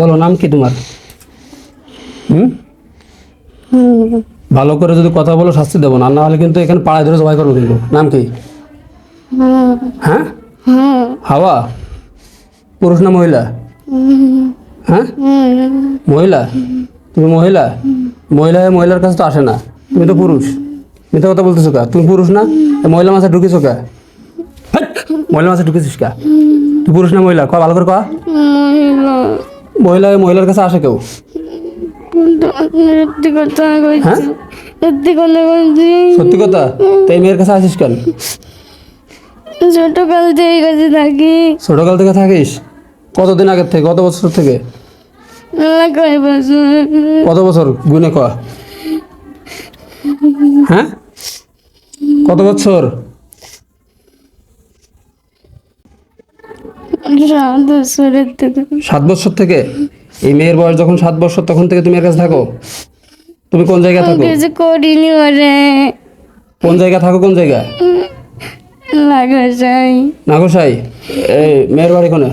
বলো, নাম কি তোমার? হুম? ভালো করে যদি কথা বলো, শাস্তি দেবো না। আর না হলে কিন্তু এখানে পাড়ায় ধরে জবাই করব কিন্তু। নাম কি? হ্যাঁ? হাওয়া? পুরুষ না মহিলা? হ্যাঁ? মহিলা? তুমি মহিলা? মহিলা মহিলার কাছে তো আসে না। তুমি তো পুরুষ। মিথ্যা কথা বলতেছো কা? তুমি পুরুষ না? মহিলা মাসে ঢুকেছো কা! মহিলা মাসে ঢুকেছিস কা? তুই পুরুষ না মহিলা? ক ভালো করে ক মহিলা মহিলার কাছে আসে কেউ? সত্যি কথা হ্যাঁ? সত্যি কথা বলছি। সত্যি কথা? তো মেয়ের কাছে আসিস কেন? ছোট কাল থেকে কাছে থাকি। ছোটকাল থেকে থাকিস? কতদিন আগের থেকে? কত বছর থেকে? কয় কত বছর? গুনে ক। হ্যাঁ? কত বছর? সাত বছর থেকে? এই মেয়ের বয়স যখন সাত বছর তখন থেকে তুমি এর কাছে থাকো? তুমি কোন জায়গায় থাকো? কিছু করিনি ওরে। কোন জায়গায় থাকো কোন জায়গায়? যায় নাগসাই এই মেয়ের বাড়ি কোনে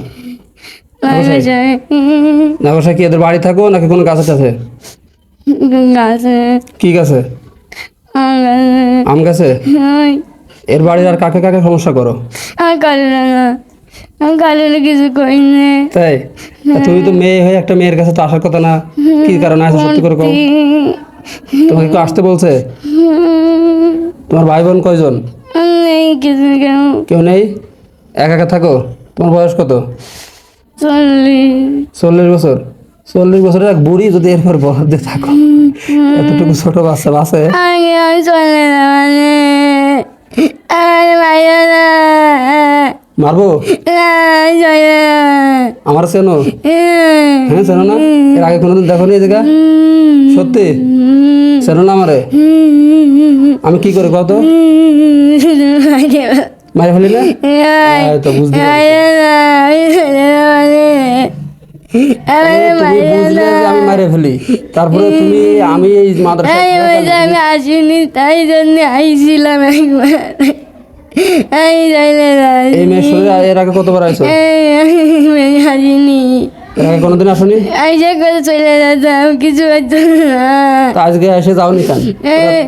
নাগসাই কি এদের বাড়ি থাকো নাকি কোনো গাছ আছে গাছে। কি গাছে? আম গাছে। এর বাড়ির আর কাকে কাকে সমস্যা করো? না আমি কালো কিছু করিনি তাই? তুমি তো মেয়ে হয়ে একটা মেয়ের কাছে তো আসার কথা না। কি কারণে আছে সত্যি করে কও? তোমাকে একটু আসতে বলছে? তোমার ভাই বোন কয়জন নেই কিছু কেউ। কেউ নেই? একা একা থাকো? তোমার বয়স কত? চল্লিশ। চল্লিশ বছর। চল্লিশ বছরের এক বুড়ি যদি এরপর বহর থাকো। এতটুকু ছোট বাচ্চা বাসে আমি চলে না মানে আমার বাইরে না মারবো? আমার চেনো হ্যাঁ চেনো না। এর আগে কোনোদিন দেখো নি জায়গা সত্যি? চেনো না আমারে। আমি কি করে কত মারে ফেলি না তো বুঝতে আমি মারে ফেলি। তারপরে তুমি আমি এই মাদ্রাসা আমি আসিনি তাই জন্য আইছিলাম একবার। এই মেয়ের শরীরে এর আগে কতবার আইছো আসিনি এর আগে কোনোদিন আসনি আইসা করে চলে যেতাম কিছু আজকে এসে যাওনি কেন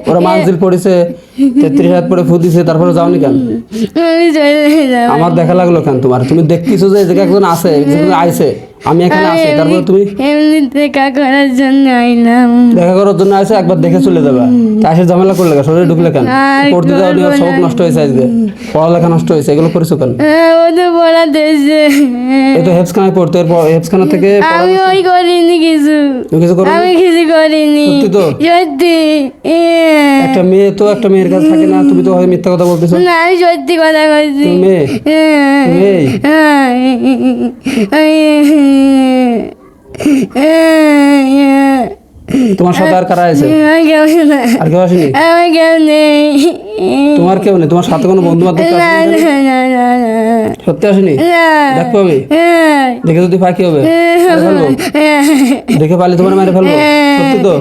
ওরা মানজিল পড়েছে তেত্রিশ পরে ফু দিছে তারপরে যাওনি কেন? আমি আমার দেখা লাগল কেন তোমার? তুমি দেখতেছো যে একজন আছে আইছে আমি এখানে আছি তারপরে তুমি এমনি দেখা করার জন্য আইলাম। দেখা করার জন্য আসে একবার দেখে চলে যাবে। তা এসে ঝামেলা করলে কেন? শরীরে ঢুকলে কেন? পড়তে যাওয়া নিয়ে সবক নষ্ট হয়েছে আজকে। পড়ালেখা নষ্ট হয়েছে এগুলো করেছ কেন? ও তো পড়া দিয়েছে এই তো পড়তে এরপর হেফসখানা থেকে আমি ওই করিনি কিছু। তুমি কিছু করো আমি কিছু করিনি। সত্যি তো? সত্যি। একটা মেয়ে তো একটা মেয়ের কাছে থাকে না তুমি তো মিথ্যা কথা বলতেছো। না আমি সত্যি কথা বলছি। মেয়ে? মেয়ে? তোমার সাথে আর কারা আছে? আর কেউ আসেনি? আমার কেউ নেই। তোমার কেউ নেই? তোমার সাথে কোনো বন্ধু বান্ধব সত্যি আসেনি? দেখব আমি। দেখে যদি পাই কি হবে। দেখে পালি তোমার মেরে ফেলব। সত্যি তো?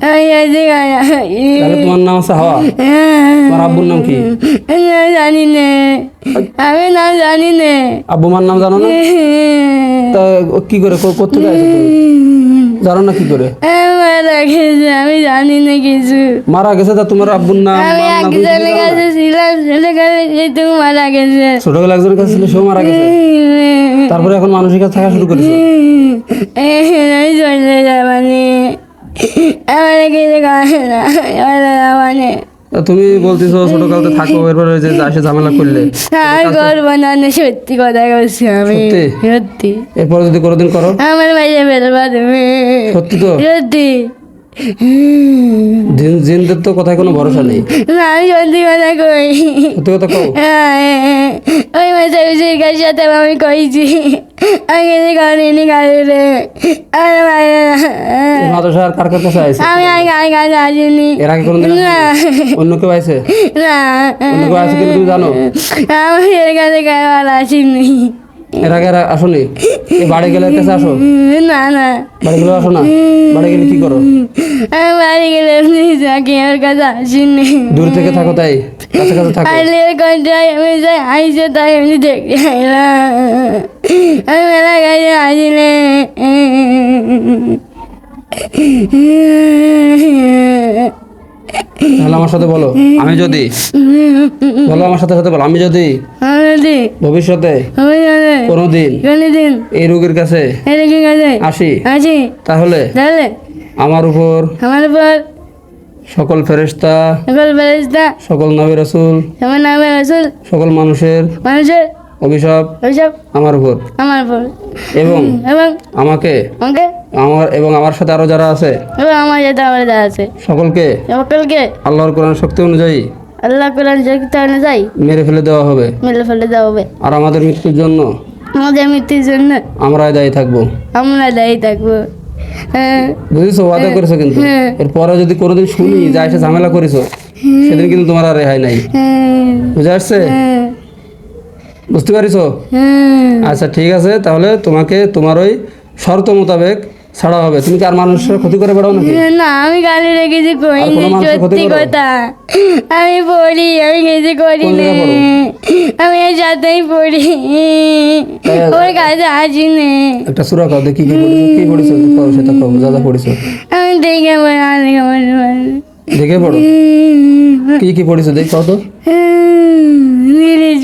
তাহলে তোমার নাম আছে হাওয়া? তোমার আব্বুর নাম কি? জানি নে। আমি না জানি নে। আব্বু মার নাম জানো না? তা ও কি করে? জানো না কি করে? মারা গেছে আমি জানি না কিছু। মারা গেছে তা তোমার আব্বুর নাম আমি মার নাম তুমি একজনের জানো না? কাছে ছিলাম ছেলে কাছে যেহেতু মারা গেছে। ছোটবেলা একজনের কাছে ছিল সেও মারা গেছে। তারপরে এখন মানুষের কাছে থাকা শুরু করেছে। আমি চলে যাবানি। তুমি বলতেছো ছোটকালতে থাকো এরপরে ওই যে আসে ঝামেলা করলে। আর করব না না সত্যি কথা বলছি আমি সত্যি? এরপরে যদি কোনোদিন করো। আমার বাইরে বেরোবা তুমি। সত্যি তো? সত্যি। জিনদের তো কথায় কোনো ভরসা নেই। আমি সত্যি কথা কই। সত্যি কথা কও। হ্যাঁ, ওই মাসাউসির কাছে সাথে আমি কইছি। আমি কিছু করিনি কারণে আর বাইরে এই মাদ্রাসা আর কার কাছে আইছে? আমি আর গায়ে কাছে আসিনি। এর আগে কোনোদিন না। অন্য কেউ আইছে? না। অন্য কেউ আইছে কিন্তু তুমি জানো? আমি এর কাছে আসিনি। এর আগে আর আসনি? বাড়ি গেলে কাছে আসো। না না। বাড়ি গেলে আসো না? বাড়ি গেলে কি করো? বাড়ি গেলে থাকি ওর কাছে আসিনি। দূর থেকে থাকো তাই কাছে কাছে থাকো। আইলে ওখান যাই আমি যাই আইসে তাই এমনি দেখতে আইলাম। আমি মেলা কাছে আসিনি। তাহলে আমার সাথে বলো। আমি যদি। বলো আমার সাথে সাথে বলো। আমি যদি ভবিষ্যতে কোনোদিন এই রোগীর কাছে আসি তাহলে তাহলে আমার উপর আমার উপর সকল ফেরেশতা সকল বেরেস্তা সকল নবী রসুল আমার নামে রসুল সকল মানুষের মানুষের অভিশাপ ওইসব আমার উপর। আমার উপর। এবং এবং আমাকে আমাকে আমার এবং আমার সাথে আরও যারা আছে? এবং আমার যাতে আমার যা আছে। সকলকে? সকলকে? আল্লাহর কোরআন শক্তি অনুযায়ী আল্লাহ কোরআন শক্তি অনুযায়ী মেরে ফেলে দেওয়া হবে। মেলে ফেলে দেওয়া হবে। আর আমাদের মৃত্যুর জন্য আমাদের মৃত্যুর জন্য আমরাই দায়ী থাকব। আমরা দায়ী থাকব। হ্যাঁ। বুঝেছ? ওয়াদা করেছ কিন্তু। হ্যাঁ। এরপরে যদি কোনোদিন শুনি যে এসে ঝামেলা করেছ সেদিন কিন্তু তোমার আর রেহাই নাই। হ্যাঁ। বুঝে আসছে? হ্যাঁ। বুঝতে পারিছো? হ্যাঁ। আচ্ছা ঠিক আছে। তাহলে তোমাকে তোমার ওই শর্ত মোতাবেক ছাড়া হবে। তুমি কি আর মানুষের ক্ষতি করে বেড়াও নাকি? না আমি গালি রেখেছি কোনো সত্যি কথা। আমি পড়ি আমি কিছু করি না। আমি এর সাথেই পড়ি। ওর কাছে আসি না। একটা সুরা দেখি কি পড়েছো কি পড়েছো? সেটা খাও যা যা পড়েছো। আমি দেখে পড়ি দেখে পড়ি। কি কি পড়েছো? দেখ তো।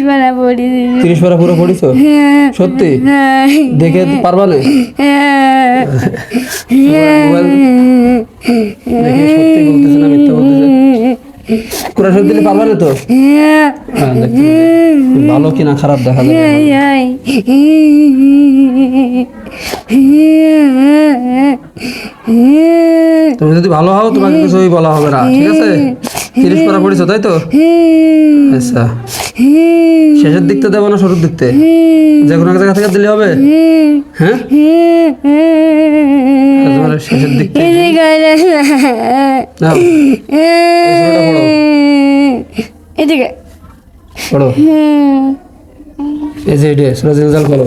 ইংলিশ পালা পড়ি তিরিশ পারা পুরো পড়েছো হ্যাঁ। সত্যি? হ্যাঁ। দেখে পারবা না হ্যাঁ। সত্যি বলতেছে না মিথ্যা বলতেছে? কোরআন শরীফ দিলে পারবা তো? দেখি ভালো কিনা খারাপ দেখা যাবে? ay. তুমি যদি ভালো হও তোমাকে কিছুই বলা হবে না ঠিক আছে? তিরিশ পারা পড়েছো তাই তো? আচ্ছা। শেষের দিকতে দেবো না শুরুর দিকতে? যে কোনো এক জায়গা থেকে দিলে হবে? হ্যাঁ? তোমার শেষের দিক এদিকে পড়ো। এই যে এটি সুরাজ করো।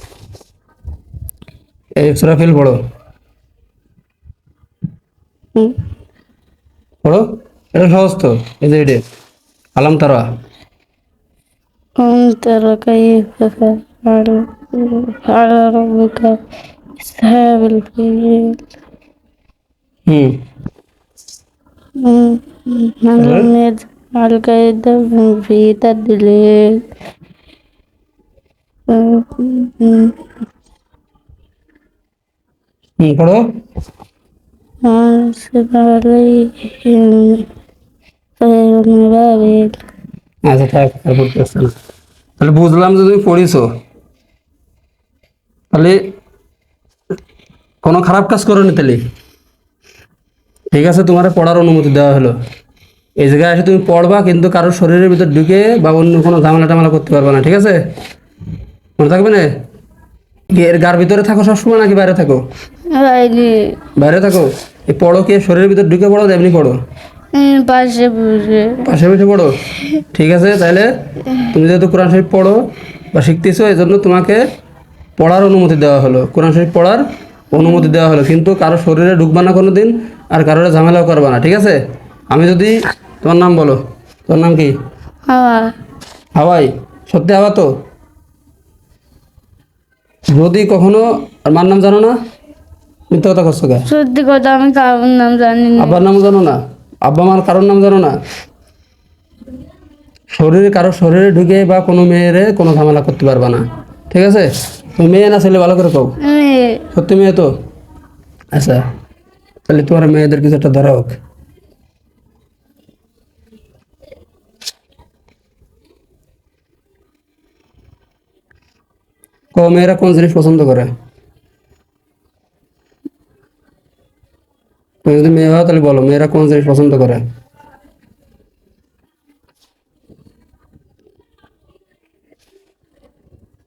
সুরাফিল পড়ো পড়ো এটা সহজ তো এই যে এটি আলাম তারা ترى كيف فعل فعل ربك أصحاب الفيل হুম لم يجعل كيدهم في تدليل আচ্ছা, তাহলে বুঝলাম যে তুমি পড়িস তাহলে কোনো খারাপ কাজ করো নি তাহলে? ঠিক আছে, তোমার পড়ার অনুমতি দেওয়া হলো। এই জায়গায় এসে তুমি পড়বা, কিন্তু কারোর শরীরের ভিতর ঢুকে বা অন্য কোনো ঝামেলা টামেলা করতে পারবে না, ঠিক আছে? মনে থাকবে না? এর গার ভিতরে থাকো সবসময় নাকি বাইরে থাকো? বাইরে থাকো। এই পড়ো কি? শরীরের ভিতর ঢুকে পড়ো এমনি পড়ো। পাশে বসে। পাশে বসে পড়ো। ঠিক আছে তাহলে তুমি যেহেতু কোরআন শরীফ পড়ো বা শিখতেছো এই জন্য তোমাকে পড়ার অনুমতি দেওয়া হলো। কোরআন শরীফ পড়ার অনুমতি দেওয়া হলো। কিন্তু কারও শরীরে ঢুকবা না কোনো দিন আর কারোর ঝামেলাও করবা না ঠিক আছে? আমি যদি তোমার নাম বলো। তোমার নাম কি? হাওয়া। হাওয়াই। সত্যি হাওয়া তো? যদি কখনো আর মার নাম জানো না? মিথ্যা কথা করছ সত্যি কথা আমি কারোর নাম জানি না। আব্বার নাম জানো না? আব্বা মার কারোর নাম জানো না? শরীরে কারও শরীরে ঢুকে বা কোনো মেয়েরে কোনো ঝামেলা করতে পারবা না। ঠিক আছে? মেয়ে না ছেলে ভালো করে কও। সত্যি মেয়ে তো? আচ্ছা তাহলে তোমার মেয়েদের কিছু একটা ধরা হোক। মেয়েরা কোন জিনিস পছন্দ করে? তুমি যদি মেয়ে হও তাহলে বলো মেয়েরা কোন জিনিস পছন্দ করে?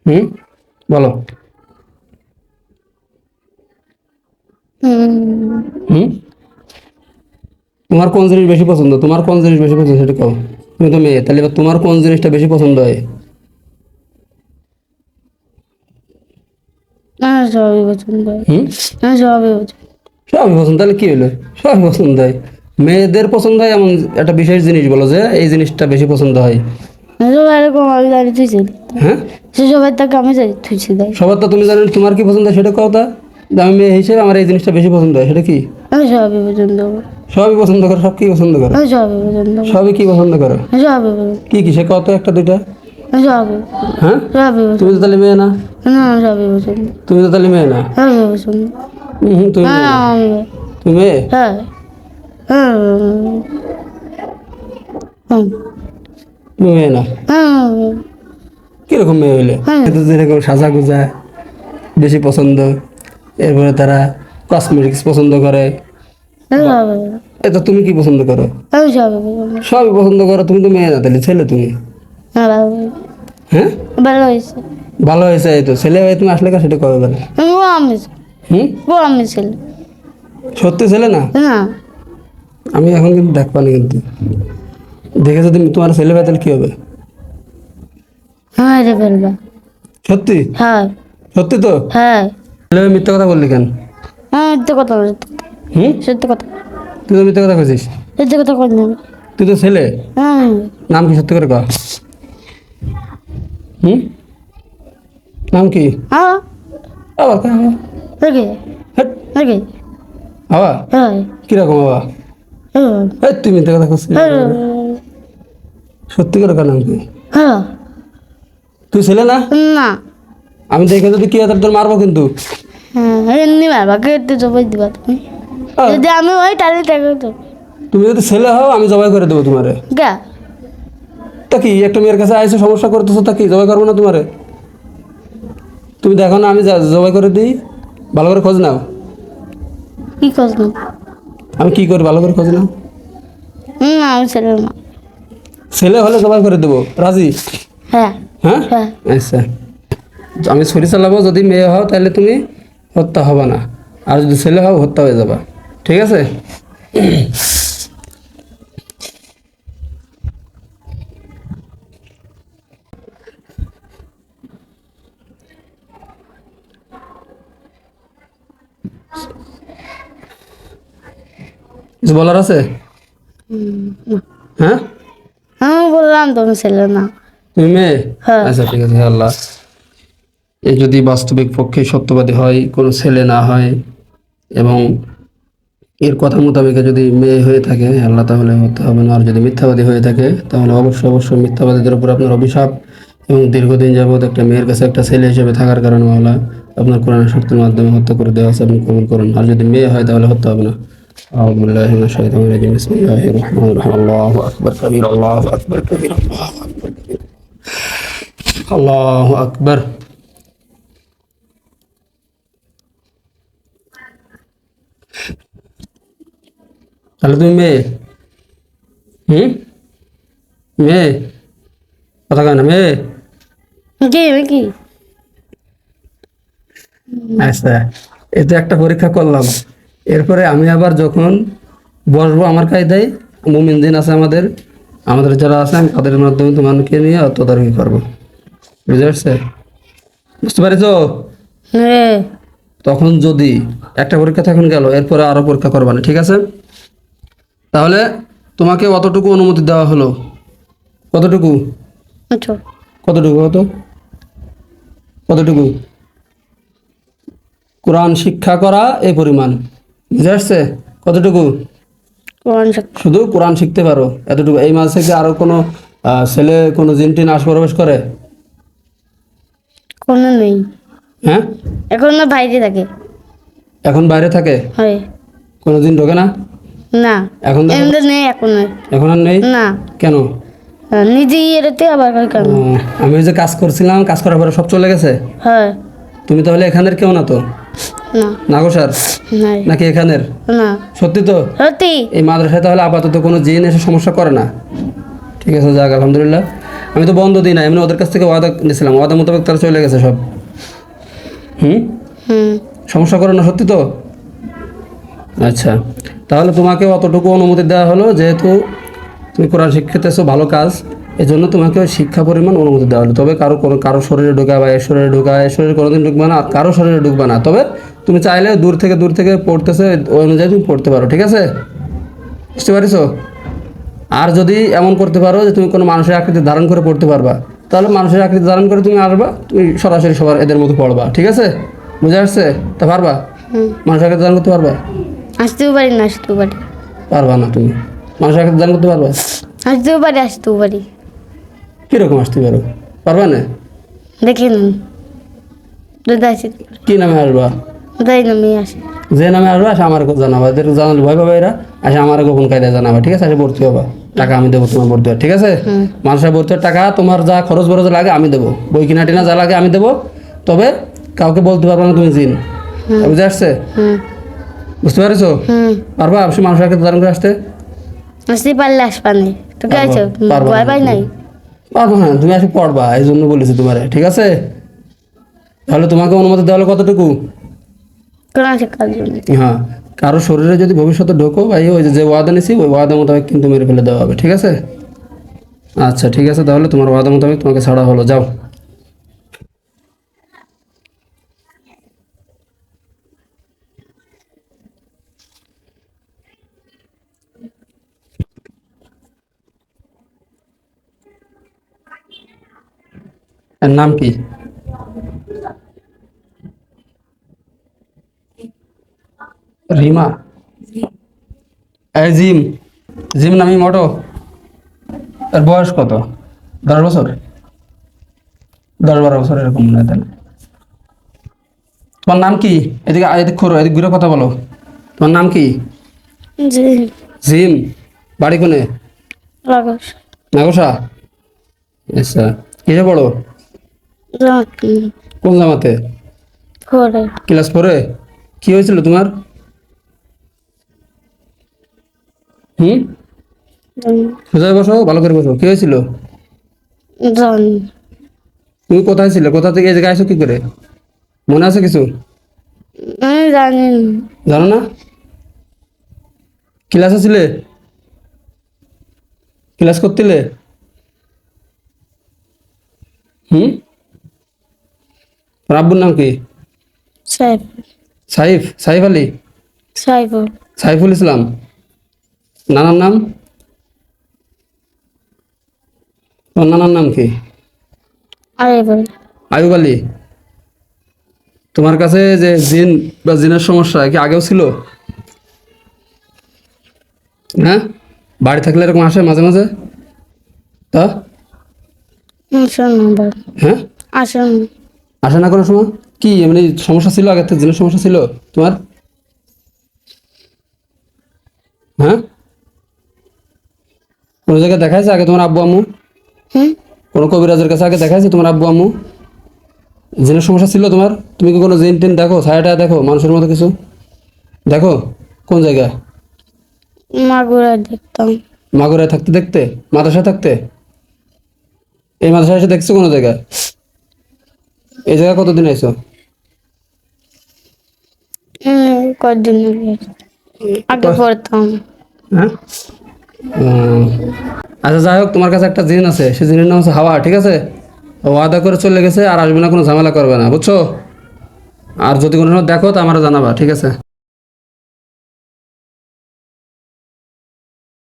হুম? বলো। হুম, তোমার কোন জিনিস বেশি পছন্দ? তোমার কোন জিনিস বেশি পছন্দ সেটা কও। তুমি তো মেয়ে তাহলে এবার তোমার কোন জিনিসটা বেশি পছন্দ হয়? সবই পছন্দ হয়। হুম? সবই পছন্দ। সবই পছন্দ তাহলে কি হলো সবই পছন্দ হয়। মেয়েদের পছন্দ হয় এমন একটা বিশেষ জিনিস বলো যে এই জিনিসটা বেশি পছন্দ হয়। হ্যাঁ? সে সবাই তাকে আমি জানি তুই ছিল সবার তো তুমি জানো তোমার কি পছন্দ হয় সেটা তা। আমি মেয়ে হিসেবে আমার এই জিনিসটা বেশি পছন্দ হয় সেটা কি? আমি সবই পছন্দ করি। সবই পছন্দ করো সব কি পছন্দ করো? আমি সবই পছন্দ করি। সবই কি পছন্দ করো? সবই কি কি সে কত একটা দুইটা। সবই হ্যাঁ? সবই তুমি তো তাহলে মেয়ে না। না সবই পছন্দ তুমি তো তাহলে মেয়ে না। সবই পছন্দ তুমি। হ্যাঁ তুমি? হ্যাঁ। হ্যাঁ। মেয়ে না? কীরকম মেয়ে হইলে। যেরকম সাজা গোজা বেশি পছন্দ। এরপরে তারা কসমেটিক্স পছন্দ করে। এটা তুমি কি পছন্দ করো? সবই পছন্দ করো তুমি তো মেয়ে না তাহলে ছেলে তুমি? হ্যাঁ ভালো। হয়েছে। হ্যাঁ? ভালো হয়েছে। এই তো। ছেলে হয়ে তুমি আসলে সেটা কবে বলে আমি হুম? আমি ছিল। সত্যি ছেলে না? না। আমি এখন কিন্তু দেখবানি কিন্তু। দেখে যদি তোমার ছেলে হয় তাহলে কি হবে? হ্যাঁ রে ফেলবা সত্যি? হ্যাঁ। সত্যি তো? হ্যাঁ। ছেলে মিথ্যা কথা বললি কেন? হ্যাঁ সত্য কথা বলে, হুম? সত্য কথা। তুই তো মিথ্যা কথা কইছিস। সত্য কথা করে নেবে তুই তো ছেলে? হ্যাঁ নাম কি সত্যি করে কহ হুম? নাম কি? হ্যাঁ আবার কা হ্যাঁ। কীরকম হ্যাঁ। তুই মিথ্যা কথা করছিস সত্যি করে কার নাম কি? হ্যাঁ। তুই ছেলে না? না। আমি দেখে যদি কি তোর মারবো কিন্তু। হ্যাঁ এমনি মারবা কেটে জবাই দিবা তুমি? যদি আমি ওই তাহলে তাকে তো। তুমি যদি ছেলে হও আমি জবাই করে দেবো তোমারে। গা তা কি একটা মেয়ের কাছে আইসে সমস্যা করতেছো তা কি জবাই করব না তোমারে? তুমি দেখো না আমি জবাই করে দিই। ভালো করে খোঁজ নাও। কি খোঁজ নাও? আমি কি করি ভালো করে খোঁজ নাও? না আমি ছেলে না। ছেলে হলে জবাই করে দেবো। রাজি? হ্যাঁ। হ্যাঁ? হ্যাঁ। আচ্ছা। আমি ছুরি চালাবো যদি মেয়ে হও তাহলে তুমি হত্যা হবে না। আর যদি ছেলে হও হত্যা হয়ে যাবা। ঠিক আছে? কিছু বলার আছে? হ্যাঁ? আমি বললাম তো আমি ছেলে না। তুমি মেয়ে? হ্যাঁ। আচ্ছা ঠিক আছে আল্লাহ। এই যদি বাস্তবিক পক্ষে সত্যবাদী হয় কোনো ছেলে না হয় এবং এর কথা মোতাবেক যদি মেয়ে হয়ে থাকে আল্লাহ তাহলে হতে হবে না। আর যদি মিথ্যাবাদী হয়ে থাকে তাহলে অবশ্যই অবশ্যই মিথ্যাবাদীদের উপর আপনার অভিশাপ এবং দীর্ঘদিন যাবত একটা মেয়ের কাছে একটা ছেলে হিসেবে থাকার কারণে মাওলা আপনার কোরআন শক্তির মাধ্যমে হত্যা করে দেওয়া আছে আপনি কবুল করুন। আর যদি মেয়ে হয় তাহলে হত্যা হবে না। أعوذ بالله من الشيطان الرجيم بسم الله الرحمن الرحيم الله أكبر كبير الله أكبر كبير الله أكبر كبير الله أكبر তাহলে তুমি মেয়ে হুম মেয়ে কথা কয় না মেয়ে কি কি আচ্ছা এই তো একটা পরীক্ষা করলাম এরপরে আমি আবার যখন বসবো আমার কায়দায় মুমিন দিন আছে আমাদের আমাদের যারা আছে আমি তাদের মাধ্যমে তোমাকে নিয়ে তদারকি করব। বুঝতে পারছে? বুঝতে পারিছো? রে তখন যদি একটা পরীক্ষা তখন গেল এরপরে আরও পরীক্ষা করবা না ঠিক আছে? তাহলে তোমাকে অতটুকু অনুমতি দেওয়া হলো। কতটুকু? আচ্ছা। কতটুকু কত কতটুকু? কোরআন শিক্ষা করা এই পরিমাণ। বুঝে আসছে? কতটুকু? শুধু কোরআন শিখতে পারো এতটুকু। এই মাসে কি আরও কোনো ছেলে কোনো জিনটিন আস প্রবেশ করে? কোনো নেই। হ্যাঁ? এখন না বাইরে থাকে। এখন বাইরে থাকে? হয়। কোনো দিন ঢোকে না? না। এখন নেই এখন এখন আর নেই? না। কেন? নিজে এরতে আবার কেন আমি যে কাজ করছিলাম কাজ করার পরে সব চলে গেছে? হ্যাঁ। তুমি তাহলে এখানের কেউ না তো? নাগসার নাকি এখানের? সত্যি তো? সত্যি? এই মাদ্রাসায় তাহলে আপাতত কোনো জিন এসে সমস্যা করে না? ঠিক আছে যাক আলহামদুলিল্লাহ। আমি তো বন্ধ দিই না এমনি ওদের কাছ থেকে ওয়াদা নিয়েছিলাম। ওয়াদা মোতাবেক তারা চলে গেছে সব। হুম? হুম। সমস্যা করে না সত্যি তো? আচ্ছা তাহলে তোমাকে অতটুকু অনুমতি দেওয়া হলো যেহেতু তুমি কোরআন শিক্ষিতেছো ভালো কাজ। এই জন্য তোমাকে ওই শিক্ষা পরিমাণ অনুমতি দেওয়া হলো। তবে কারও কোনো কারও শরীরে ঢোকা বা এর শরীরে ঢোকা এর শরীরে কোনোদিন ঢুকবে না আর কারও শরীরে ঢুকবে না। তবে তুমি চাইলে দূর থেকে দূর থেকে পড়তেছে ওই অনুযায়ী তুমি পড়তে পারো ঠিক আছে? বুঝতে পারিছো? আর যদি এমন করতে পারো যে তুমি কোনো মানুষের আকৃতি ধারণ করে পড়তে পারবা তাহলে মানুষের আকৃতি ধারণ করে তুমি আসবা তুমি সরাসরি সবার এদের মতো পড়বা ঠিক আছে? বুঝে আসছে? তা পারবা? মানুষের আকৃতি ধারণ করতে পারবা? আসতেও পারি না আসতেও পারি। পারবা না তুমি। মানুষের আকৃতি ধারণ করতে পারবা? আসতেও পারি আসতেও পারি। কীরকম আসতে পারো? পারবা না? দেখে কী নামে আসবা যে নামে আসবা আসে আমার জানাবা। এদের জানালে ভয় পাবে এরা আসে আমার গোপন কায়দায় জানাবা ঠিক আছে? আসে ভর্তি হবা। টাকা আমি দেবো তোমার ভর্তি ঠিক আছে? মানুষের ভর্তি টাকা তোমার যা খরচ বরচ লাগে আমি দেবো। বই কিনা টিনা যা লাগে আমি দেবো। তবে কাউকে বলতে পারবা না তুমি জিন। বুঝে আসছে বুঝতে পারছ? পারবা? মানুষের ধারণ করে আসতে। আসতে পারলে আসবা নেই তো কে আছে ভয় পাই নাই? পারব হ্যাঁ তুমি আজকে পড়বা এই জন্য বলেছি তোমারে ঠিক আছে? তাহলে তোমাকে অনুমতি দেওয়া হলো কতটুকু? হ্যাঁ কারও শরীরে যদি ভবিষ্যতে ঢোকো ভাই ওই যে- যে ওয়াদা নিছি ওই ওয়াদা মোতাবেক কিন্তু মেরে ফেলে দেওয়া হবে ঠিক আছে? আচ্ছা ঠিক আছে তাহলে তোমার ওয়াদা মোতাবেক তোমাকে ছাড়া হলো যাও। এর নাম কি? রিমা। জিম জিম নামি মোটো এর বয়স কত? দশ বছর? দশ বারো বছর এরকম মনে হয় তোমার নাম কি? এদিকে এদিকে খোরো এদিকে ঘুরে কথা বলো। তোমার নাম কি? জিম। বাড়ি কোনে? নাগসা আচ্ছা কিসে পড়ো? কোন জামাতে? ক্লাস ফোরে? কি হয়েছিল তোমার? হুম? সোজা বসো? ভালো করে বসো। কি হয়েছিল? জানি। তুমি কোথায় ছিলে? কোথা থেকে এই জায়গায় আসো কি করে? মনে আছে কিছু? জানি। জানো না? ক্লাসে ছিলে? ক্লাস করছিলে হুম? আব্বুর নাম কি? সাইফ। সাইফ? সাইফ আলী? সাইফুল। সাইফুল ইসলাম। নানার নাম? তোমার নানার নাম কি? আয়ুব আলী। তোমার কাছে যে জিন বা জিনের সমস্যা কি আগেও ছিল? হ্যাঁ? বাড়ি থাকলে এরকম আসে মাঝে মাঝে? তা? হ্যাঁ? আসুন আসে না কোনো সময়? কি এমনি সমস্যা ছিল? আগে থেকে জিনের সমস্যা ছিল তোমার? হ্যাঁ? কোনো জায়গায় দেখাইছে আগে তোমার আব্বু আম্মু? হুম? কোনো কবিরাজের কাছে আগে দেখাইছে তোমার আব্বু আম্মু? জিনের সমস্যা ছিল তোমার? তুমি কি কোনো জিন টিন দেখো? ছায়াটা দেখো? মানুষের মতো কিছু? দেখো? কোন জায়গায়? মাগুরা দেখতাম। মাগুরায় থাকতে দেখতে? মাদ্রাসায় থাকতে? এই মাদ্রাসায় এসে দেখছ কোনো জায়গায়? এই জায়গায় কতদিন আইছো? হুম, কয়দিন আগে পড়তাম। হ্যাঁ? আচ্ছা যাই হোক তোমার কাছে একটা জিন আছে। সে জিনের নাম হচ্ছে হাওয়া ঠিক আছে? ও ওয়াদা করে চলে গেছে আর আসবে না কোনো ঝামেলা করবে না বুঝছ? আর যদি কোনো দেখো তো আমার জানাবা ঠিক আছে?